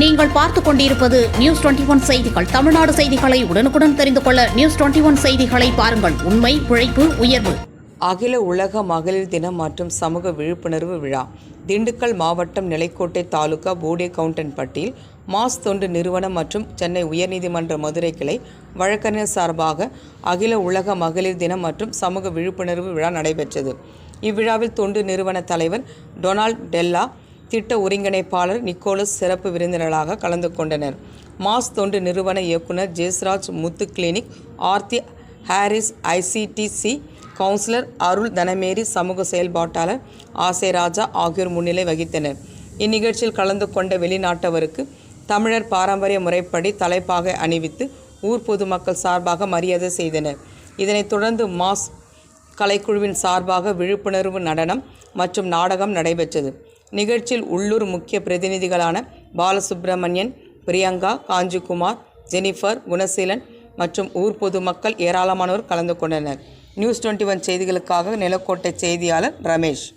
நீங்கள் பார்த்துக் கொண்டிருப்பது நியூஸ் டுவெண்டி ஒன் செய்திகள். தமிழ்நாடு செய்திகளை உடனுக்குடன் தெரிந்து கொள்ள நியூஸ் டுவெண்டி ஒன் செய்திகளை பாருங்கள். உண்மை உழைப்பு உயர்வு. அகில உலக மகளிர் தினம் மற்றும் சமூக விழிப்புணர்வு விழா. திண்டுக்கல் மாவட்டம் நிலைக்கோட்டை தாலுகா போடே கவுண்டன்பட்டியில் மாஸ் தொண்டு நிறுவனம் மற்றும் சென்னை உயர்நீதிமன்ற மதுரை கிளை வழக்கறிஞர் சார்பாக அகில உலக மகளிர் தினம் மற்றும் சமூக விழிப்புணர்வு விழா நடைபெற்றது. இவ்விழாவில் தொண்டு நிறுவன தலைவர் டொனால்ட் டெல்லா திட்ட ஒருங்கிணைப்பாளர் நிக்கோலஸ் சிறப்பு விருந்தினர்களாக கலந்து கொண்டனர். மாஸ் தொண்டு நிறுவன இயக்குனர் Jesraj Muthu clinic Aarthi Harris ICTC counsellor Arul Dhanamary சமூக செயல்பாட்டாளர் ஆசை ராஜா ஆகியோர் முன்னிலை வகித்தனர். இந்நிகழ்ச்சியில் கலந்து கொண்ட வெளிநாட்டவருக்கு தமிழர் பாரம்பரிய முறைப்படி தலைப்பாக அணிவித்து ஊர் பொதுமக்கள் சார்பாக மரியாதை செய்தனர். இதனைத் தொடர்ந்து மாஸ் கலைக்குழுவின் சார்பாக விழிப்புணர்வு நடனம் மற்றும் நாடகம் நடைபெற்றது. நிகழ்ச்சியில் உள்ளூர் முக்கிய பிரதிநிதிகளான பாலசுப்ரமணியன் பிரியங்கா காஞ்சிகுமார் ஜெனிஃபர் குணசீலன் மற்றும் ஊர் பொதுமக்கள் ஏராளமானோர் கலந்து கொண்டனர். நியூஸ் டுவெண்ட்டி ஒன் செய்திகளுக்காக நிலக்கோட்டை செய்தியாளர் ரமேஷ்.